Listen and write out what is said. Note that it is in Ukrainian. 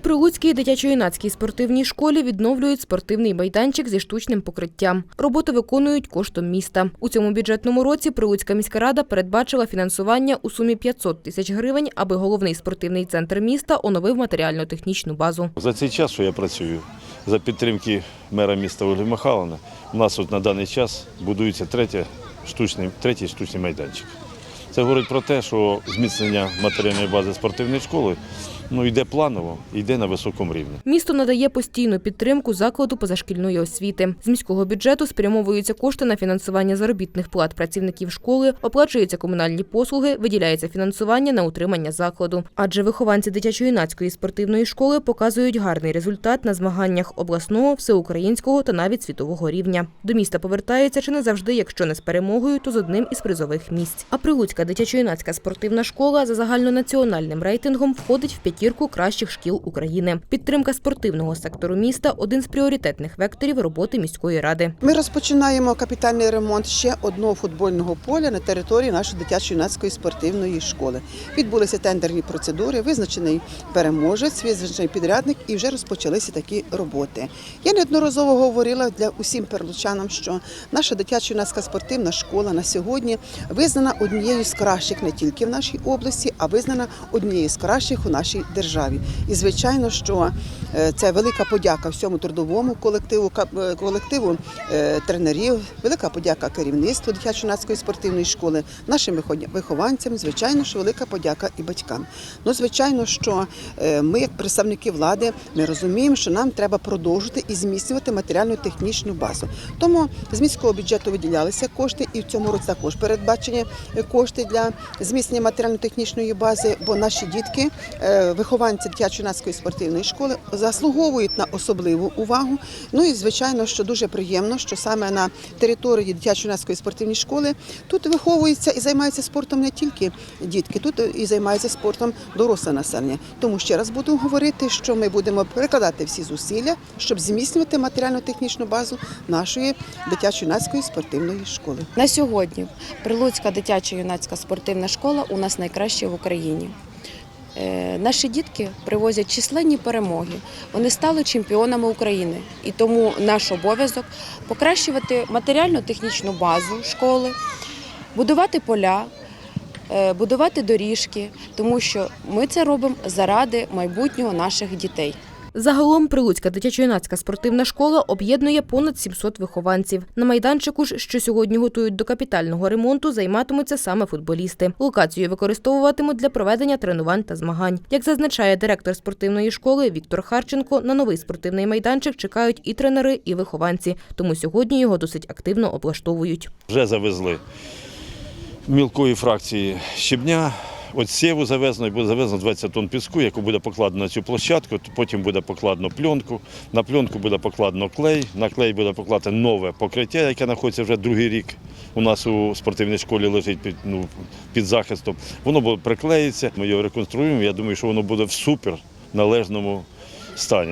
Прилуцькій дитячо-юнацькій спортивній школі відновлюють спортивний майданчик зі штучним покриттям. Роботи виконують коштом міста. У цьому бюджетному році Прилуцька міська рада передбачила фінансування у сумі 500 тисяч гривень, аби головний спортивний центр міста оновив матеріально-технічну базу. За цей час, що я працюю, за підтримки мера міста Ольги Михайловни, у нас от на даний час будується третя штучний, третій штучний майданчик. Це говорить про те, що зміцнення матеріальної бази спортивної школи ну, йде планово, йде на високому рівні. Місто надає постійну підтримку закладу позашкільної освіти. З міського бюджету спрямовуються кошти на фінансування заробітних плат працівників школи, оплачуються комунальні послуги, виділяється фінансування на утримання закладу. Адже вихованці дитячо-юнацької спортивної школи показують гарний результат на змаганнях обласного, всеукраїнського та навіть світового рівня. До міста повертаються чи не завжди, якщо не з перемогою, то з одним із призових місць. А Прилуцька дитячо-юнацька спортивна школа за загальнонаціональним рейтингом входить в п'ятірку кращих шкіл України. Підтримка спортивного сектору міста один з пріоритетних векторів роботи міської ради. Ми розпочинаємо капітальний ремонт ще одного футбольного поля на території нашої дитячо-юнацької спортивної школи. Відбулися тендерні процедури, визначений переможець, визначений підрядник, і вже розпочалися такі роботи. Я неодноразово говорила для усім перлучанам, що наша дитячо-юнацька спортивна школа на сьогодні визнана однією кращих не тільки в нашій області, а визнана однією з кращих у нашій державі. І звичайно, що е, це велика подяка всьому трудовому колективу, е, колективу е, тренерів, велика подяка керівництву дитячо-юнацької спортивної школи, нашим вихованцям. Звичайно, що велика подяка і батькам. Ну, звичайно, що ми, як представники влади, ми розуміємо, що нам треба продовжити і зміцнювати матеріально-технічну базу. Тому з міського бюджету виділялися кошти, і в цьому році також передбачені е, кошти для зміцнення матеріально-технічної бази, бо наші дітки, е, вихованці дитячо-юнацької спортивної школи, заслуговують на особливу увагу. Ну і звичайно, що дуже приємно, що саме на території дитячо-юнацької спортивної школи тут виховуються і займаються спортом не тільки дітки, тут і займається спортом доросле населення. Тому ще раз буду говорити, що ми будемо перекладати всі зусилля, щоб зміцнювати матеріально-технічну базу нашої дитячо-юнацької спортивної школи. На сьогодні Прилуцька дитяча юнацька спортивна школа у нас найкраща в Україні. Е, Наші дітки привозять численні перемоги. Вони стали чемпіонами України. І тому наш обов'язок покращувати матеріально-технічну базу школи, будувати поля, е, будувати доріжки, тому що ми це робимо заради майбутнього наших дітей. Загалом Прилуцька дитячо-юнацька спортивна школа об'єднує понад 700 вихованців. На майданчику ж, що сьогодні готують до капітального ремонту, займатимуться саме футболісти. Локацію використовуватимуть для проведення тренувань та змагань. Як зазначає директор спортивної школи Віктор Харченко, на новий спортивний майданчик чекають і тренери, і вихованці. Тому сьогодні його досить активно облаштовують. Вже завезли мілкої фракції щебня. От сєву завезено і буде завезено 20 тонн піску, яку буде покладено на цю площадку, потім буде покладено пленку, на пленку буде покладено клей, на клей буде покладено нове покриття, яке знаходиться вже другий рік. У нас у спортивній школі лежить під, ну, під захистом. Воно буде приклеїться, ми його реконструюємо. Я думаю, що воно буде в супер належному стані.